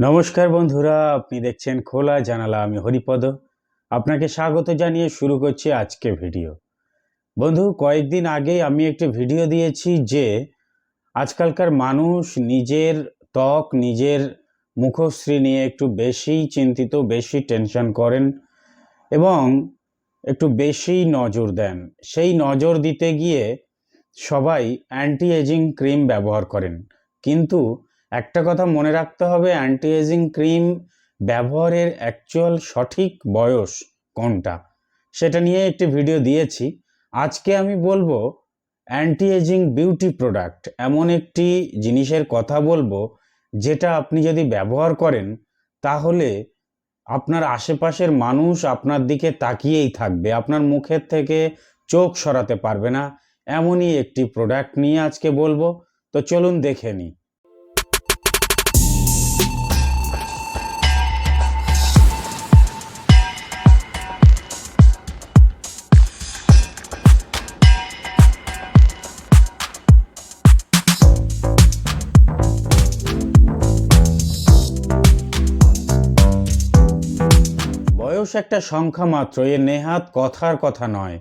নমস্কার বন্ধুরা, আপনি দেখছেন খোলা জানালা, আমি হরিপদ। আপনাকে স্বাগত জানিয়ে শুরু করছি আজকে ভিডিও। বন্ধু, কয়েকদিন আগেই আমি একটি ভিডিও দিয়েছি যে, আজকালকার মানুষ নিজের ত্বক, নিজের মুখশ্রী নিয়ে একটু বেশি চিন্তিত, বেশি টেনশন করেন এবং একটু বেশি নজর দেন। সেই নজর দিতে গিয়ে সবাই অ্যান্টি এজিং ক্রিম ব্যবহার করেন। কিন্তু একটা কথা মনে রাখতে হবে অ্যান্টি এজিং ক্রিম ব্যবহারের অ্যাকচুয়াল সঠিক বয়স কোনটা? সেটা নিয়ে একটি ভিডিও দিয়েছি। আজকে আমি বলব অ্যান্টি এজিং বিউটি প্রোডাক্ট এমন একটি জিনিসের কথা বলব, যেটা আপনি যদি ব্যবহার করেন, তাহলে আপনার আশেপাশের মানুষ আপনার দিকে তাকিয়েই থাকবে। আপনার মুখের থেকে চোখ সরাতে পারবে না। এমনই একটি প্রোডাক্ট নিয়ে আজকে বলব। তো চলুন দেখে নিই। বয়স একটা সংখ্যা মাত্র, এ নেহাত কথার কথা নয়,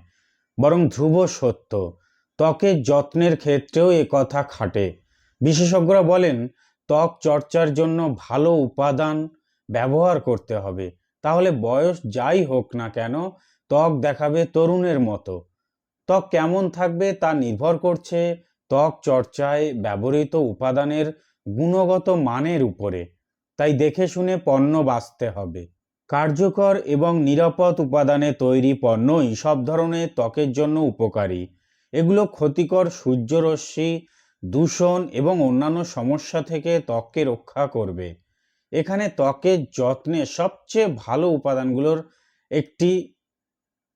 বরং ধ্রুব সত্য। ত্বকের যত্নের ক্ষেত্রেও এ কথা খাটে। বিশেষজ্ঞরা বলেন, ত্বক চর্চার জন্য ভালো উপাদান ব্যবহার করতে হবে। তাহলে বয়স যাই হোক না কেন, ত্বক দেখাবে তরুণের মতো। ত্বক কেমন থাকবে তা নির্ভর করছে ত্বক চর্চায় ব্যবহৃত উপাদানের গুণগত মানের উপরে। তাই দেখে শুনে পণ্য বাঁচতে হবে। কার্যকর এবং নিরাপদ উপাদানে তৈরি পণ্যই সব ধরনের ত্বকের জন্য উপকারী। এগুলো ক্ষতিকর সূর্যরশ্মি, দূষণ এবং অন্যান্য সমস্যা থেকে ত্বককে রক্ষা করবে। এখানে ত্বকের যত্নে সবচেয়ে ভালো উপাদানগুলোর একটি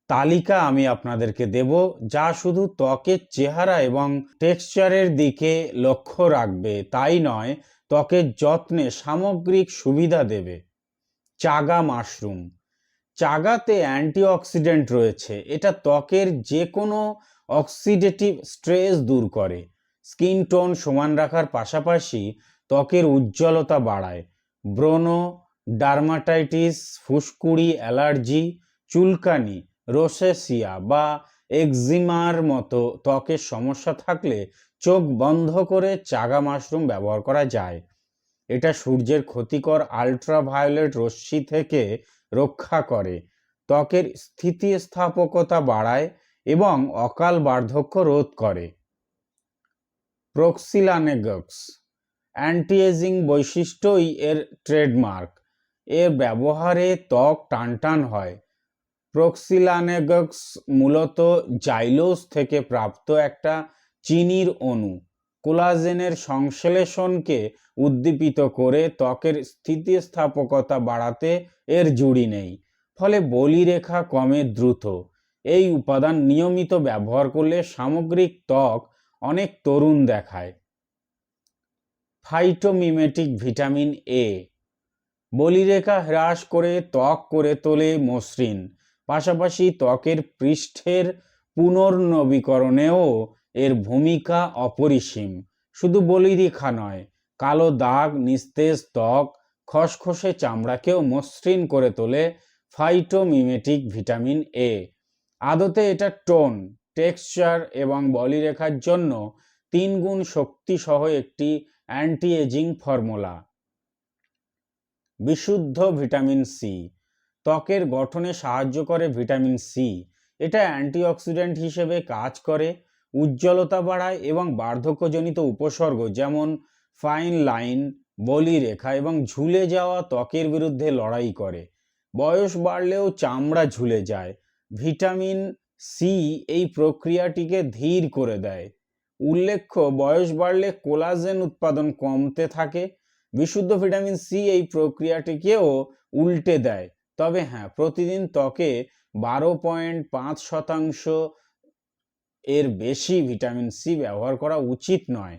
তালিকা আমি আপনাদেরকে দেব, যা শুধু ত্বকের চেহারা এবং টেক্সচারের দিকে লক্ষ্য রাখবে, তাই নয়, ত্বকের যত্নে সামগ্রিক সুবিধা দেবে। চাগা মাশরুম। চাগাতে অ্যান্টিঅক্সিডেন্ট রয়েছে। এটা ত্বকের যে কোনো অক্সিডেটিভ স্ট্রেস দূর করে। স্কিন টোন সমান রাখার পাশাপাশি ত্বকের উজ্জ্বলতা বাড়ায়। ব্রোনো ডার্মাটাইটিস, ফুসকুড়ি, অ্যালার্জি, চুলকানি, রোসেসিয়া বা এক্সিমার মতো ত্বকের সমস্যা থাকলে চোখ বন্ধ করে চাগা মাশরুম ব্যবহার করা যায়। এটা সূর্যের ক্ষতিকর আল্ট্রাভায়োলেট রশ্মি থেকে রক্ষা করে, ত্বকের স্থিতিস্থাপকতা বাড়ায় এবং অকাল বার্ধক্য রোধ করে। প্রক্সিলানেগক্স অ্যান্টি এজিং বৈশিষ্ট্যই এর ট্রেডমার্ক এর ব্যবহারে ত্বক টানটান হয়। প্রক্সিলানেগক্স মূলত জাইলোস থেকে প্রাপ্ত একটা চিনির অণু। কোলাজেনের সংশ্লেষণকে উদ্দীপিত করে ত্বকের স্থিতিস্থাপকতা বাড়াতে এর জুড়ি নেই, ফলে বলিরেখা কমে দ্রুত। এই উপাদান নিয়মিত ব্যবহার করলে সামগ্রিক ত্বক অনেক তরুণ দেখায়। Phytomimetic vitamin A. বলিরেখা হ্রাস করে ত্বক করে তোলে মসৃণ, পাশাপাশি ত্বকের পৃষ্ঠের পুনর্নবীকরণেও এর ভূমিকা অপরিসীম। শুধু বলিরেখা নয়, কালো দাগ, নিস্তেজ ত্বক, খসখসে চামড়াকেও মসৃণ করে তোলে ফাইটোমিমেটিক ভিটামিন এ আদতে এটা টোন, টেক্সচার এবং বলিরেখার জন্য তিন গুণ শক্তি সহ একটি অ্যান্টি এজিং ফর্মুলা বিশুদ্ধ ভিটামিন সি ত্বকের গঠনে সাহায্য করে ভিটামিন সি এটা অ্যান্টিঅক্সিডেন্ট হিসেবে কাজ করে উজ্জ্বলতা বাড়ায় এবং বার্ধক্যজনিত উপসর্গ যেমন ফাইন লাইন বলিরেখা এবং ঝুলে যাওয়া ত্বকের বিরুদ্ধে লড়াই করে। বয়স বাড়লেও চামড়া ঝুলে যায়। ভিটামিন সি এই প্রক্রিয়াটিকে ধীর করে দেয়। উল্লেখ্য, বয়স বাড়লে কোলাজেন উৎপাদন কমতে থাকে। বিশুদ্ধ ভিটামিন সি এই প্রক্রিয়াটিকেও উল্টে দেয়। তবে হ্যাঁ প্রতিদিন ত্বকে বারো পয়েন্ট পাঁচ শতাংশ এর বেশি ভিটামিন সি ব্যবহার করা উচিত নয়।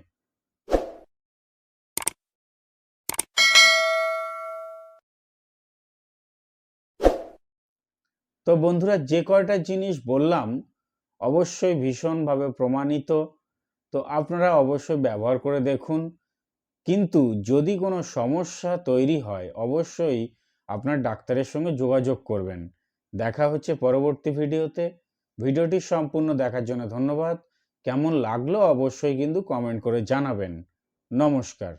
তো বন্ধুরা, যে কয়টা জিনিস বললাম অবশ্যই ভীষণভাবে প্রমাণিত। তো আপনারা অবশ্যই ব্যবহার করে দেখুন। কিন্তু যদি কোনো সমস্যা তৈরি হয়, অবশ্যই আপনার ডাক্তারের সঙ্গে যোগাযোগ করবেন। দেখা হচ্ছে পরবর্তী ভিডিওতে। ভিডিওটি সম্পূর্ণ দেখার জন্য ধন্যবাদ। কেমন লাগল অবশ্যই কিন্তু কমেন্ট করে জানাবেন। নমস্কার।